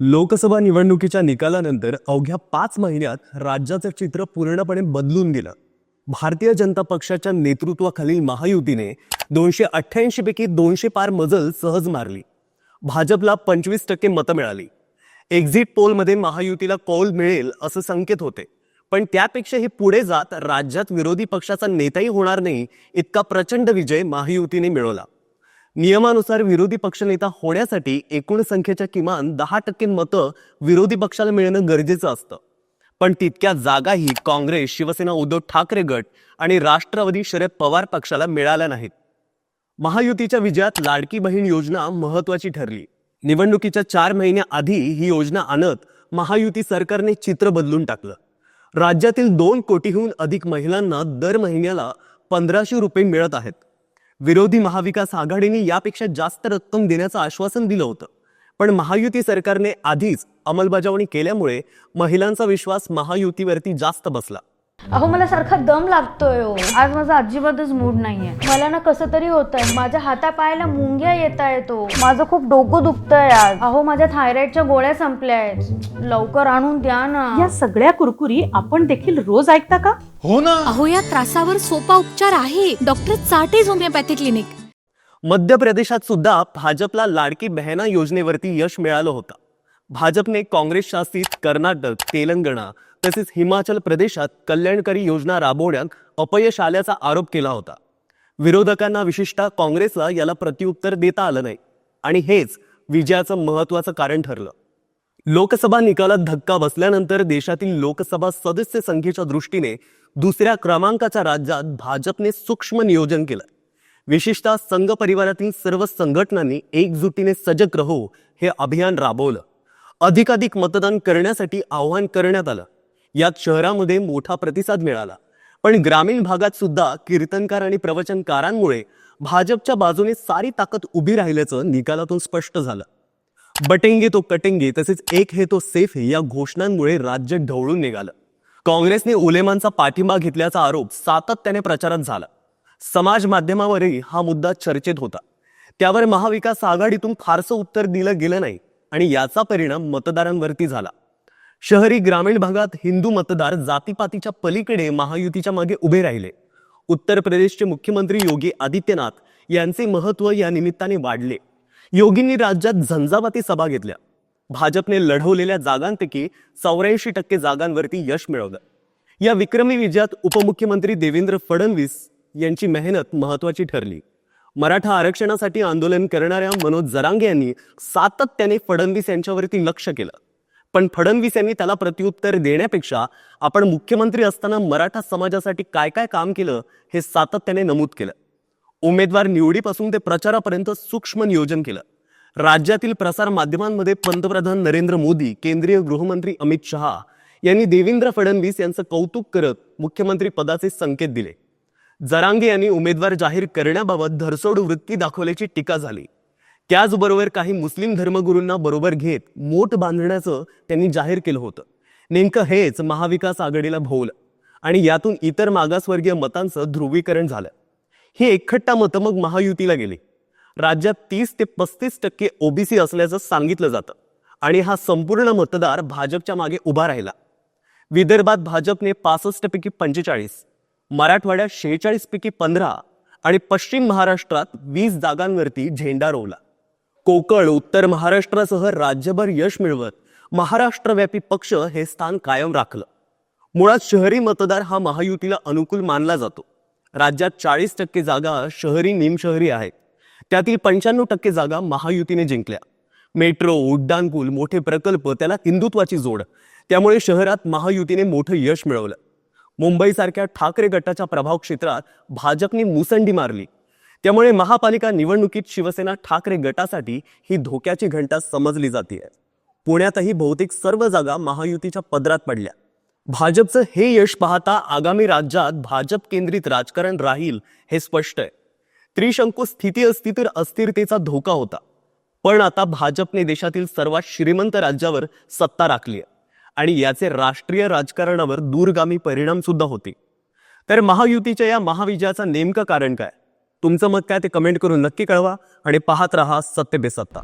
लोकसभा निवडणुकीच्या निकालानंतर अवघ्या पाच महिन्यात राज्याचं चित्र पूर्णपणे बदलून गेलं. भारतीय जनता पक्षाच्या नेतृत्वाखालील महायुतीने दोनशे अठ्ठ्याऐंशी पैकी दोनशे पार मजल सहज मारली. भाजपला पंचवीस टक्के मतं मिळाली. एक्झिट पोलमध्ये महायुतीला कौल मिळेल असं संकेत होते. पण त्यापेक्षा हे पुढे जात राज्यात विरोधी पक्षाचा नेताही होणार नाही इतका प्रचंड विजय महायुतीने मिळवला. नियमानुसार विरोधी पक्षनेता होण्यासाठी एकूण संख्येच्या किमान दहा टक्के मतं विरोधी पक्षाला मिळणं गरजेचं असतं. पण तितक्या जागाही काँग्रेस शिवसेना उद्धव ठाकरे गट आणि राष्ट्रवादी शरद पवार पक्षाला मिळाल्या नाहीत. महायुतीच्या विजयात लाडकी बहीण योजना महत्वाची ठरली. निवडणुकीच्या चार महिन्याआधी ही योजना आणत महायुती सरकारने चित्र बदलून टाकलं. राज्यातील दोन कोटीहून अधिक महिलांना दर महिन्याला पंधराशे रुपये मिळत आहेत. विरोधी महाविकास आघाडीने यापेक्षा जास्त रक्कम देण्याचं आश्वासन दिलं होतं. पण महायुती सरकारने आधीच अंमलबजावणी केल्यामुळे महिलांचा विश्वास महायुतीवरती जास्त बसला. अहो मला सारखा दम लागतोय हो. आज माझा अजिबातच मूड नाहीये. मला ना कसं तरी होतंय. माझ्या हातापायाला मुंग्या येत आहेत हो. माझं खूप डोकं दुखतंय आज. अहो माझ्या थायरॉइडच्या गोळ्या संपल्या आहेत लवकर आणून द्या ना. या सगळ्या कुरकुरी आपण देखील रोज ऐकता का? हो ना. अहो या त्रासावर सोपा उपचार आहे. डॉक्टर चाटेज होमिओपॅथी क्लिनिक. मध्य प्रदेशात सुद्धा भाजपला लाडकी बहना योजनेवरती यश मिळालं होतं. भाजपने काँग्रेस शासित कर्नाटक तेलंगणा तसेच हिमाचल प्रदेशात कल्याणकारी योजना राबवण्यात अपयश आल्याचा आरोप केला होता. विरोधकांना विशेषतः काँग्रेसला याला प्रत्युत्तर देता आलं नाही आणि हेच विजयाचं महत्वाचं कारण ठरलं. लोकसभा निकालात धक्का बसल्यानंतर देशातील लोकसभा सदस्य संख्येच्या दृष्टीने दुसऱ्या क्रमांकाच्या राज्यात भाजपने सूक्ष्म नियोजन केलं. विशेषतः संघ परिवारातील सर्व संघटनांनी एकजुटीने सजग रहो हे अभियान राबवलं. अधिकाधिक मतदान करण्यासाठी आवाहन करण्यात आलं. यात शहरामध्ये मोठा प्रतिसाद मिळाला. पण ग्रामीण भागात सुद्धा कीर्तनकार आणि प्रवचनकारांमुळे भाजपच्या बाजूने सारी ताकद उभी राहिल्याचं निकालातून स्पष्ट झालं. बटेंगे तो कटेंगे तसेच एक हे तो सेफ हे या घोषणांमुळे राज्य ढवळून निघालं. काँग्रेसने उलेमांचा पाठिंबा घेतल्याचा आरोप सातत्याने प्रचारात झाला. समाज माध्यमावरही हा मुद्दा चर्चेत होता. त्यावर महाविकास आघाडीतून फारसं उत्तर दिलं गेलं नाही. आणि याचा परिणाम मतदारांवरती झाला. शहरी ग्रामीण भागात हिंदू मतदार जातीपातीच्या पलीकडे महायुतीच्या मागे उभे राहिले. उत्तर प्रदेशचे मुख्यमंत्री योगी आदित्यनाथ यांचे महत्त्व या निमित्ताने वाढले. योगींनी राज्यात झंझावाती सभा घेतल्या. भाजपने लढवलेल्या जागांपैकी चौऱ्याऐंशी टक्के जागांवरती यश मिळवलं. या विक्रमी विजयात उपमुख्यमंत्री देवेंद्र फडणवीस यांची मेहनत महत्वाची ठरली. मराठा आरक्षणासाठी आंदोलन करणाऱ्या मनोज जरांगे यांनी सातत्याने फडणवीस यांच्यावरती लक्ष केलं. पण फडणवीस यांनी त्याला प्रत्युत्तर देण्यापेक्षा आपण मुख्यमंत्री असताना मराठा समाजासाठी काय काय काम केलं हे सातत्याने नमूद केलं. उमेदवार निवडीपासून ते प्रचारापर्यंत सूक्ष्म नियोजन केलं. राज्यातील प्रसार माध्यमांमध्ये पंतप्रधान नरेंद्र मोदी केंद्रीय गृहमंत्री अमित शहा यांनी देवेंद्र फडणवीस यांचं कौतुक करत मुख्यमंत्री पदाचे संकेत दिले. जरांगे यांनी उमेदवार जाहीर करण्याबाबत धरसोड वृत्ती दाखवल्याची टीका झाली. त्याचबरोबर काही मुस्लिम धर्मगुरूंना बरोबर घेत मोठ बांधण्याचं त्यांनी जाहीर केलं होतं. नेमकं हेच महाविकास आघाडीला भोवलं आणि यातून इतर मागासवर्गीय मतांचं ध्रुवीकरण झालं. ही एकखट्टा मतं मग महायुतीला गेली. राज्यात तीस ते पस्तीस टक्के ओबीसी असल्याचं सांगितलं जातं आणि हा संपूर्ण मतदार भाजपच्या मागे उभा राहिला. विदर्भात भाजपने पासष्ट पैकी पंचेचाळीस मराठवाड्यात शेहेचाळीस पैकी पंधरा आणि पश्चिम महाराष्ट्रात वीस जागांवरती झेंडा रोवला. कोकण उत्तर महाराष्ट्रासह राज्यभर यश मिळवत महाराष्ट्रव्यापी पक्ष हे स्थान कायम राखलं. मुळात शहरी मतदार हा महायुतीला अनुकूल मानला जातो. राज्यात चाळीस टक्के जागा शहरी निमशहरी आहेत. त्यातील पंच्याण्णव टक्के जागा महायुतीने जिंकल्या. मेट्रो उड्डाणपूल मोठे प्रकल्प त्याला हिंदुत्वाची जोड. त्यामुळे शहरात महायुतीने मोठं यश मिळवलं. मुंबईसारख्या ठाकरे गटाच्या प्रभाव क्षेत्रात भाजपने मुसंडी मारली. त्यामुळे महापालिका निवडणुकीत शिवसेना ठाकरे गटासाठी ही धोक्याची घंटा समजली जाते पुण्यातही बहुतेक सर्व जागा महायुतीच्या पदरात पडल्या. भाजपचं हे यश पाहता आगामी राज्यात भाजप केंद्रित राजकारण राहील हे स्पष्ट आहे. त्रिशंकू स्थिती असती तर अस्थिरतेचा धोका होता. पण आता भाजपने देशातील सर्वात श्रीमंत राज्यावर सत्ता राखली आहे. आणि याचे राष्ट्रीय राजकारणावर दूरगामी परिणाम सुद्धा होते. तर महायुतीच्या या महाविजयाचं नेमकं कारण काय? तुमचं मत काय ते कमेंट करून नक्की कळवा आणि पाहत रहा सत्य बेसत्ता.